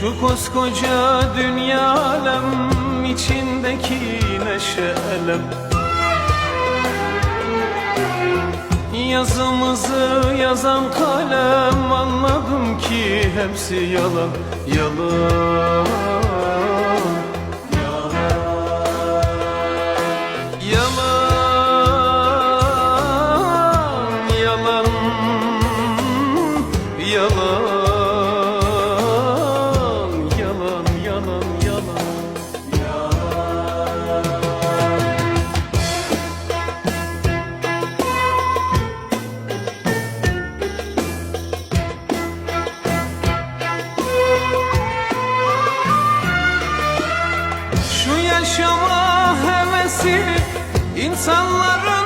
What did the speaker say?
Şu koskoca dünya alem içindeki neşe elem Yazımızı yazan kalem anladım ki hepsi yalan yalan. Yalan yalan yalan yaşama hevesi insanların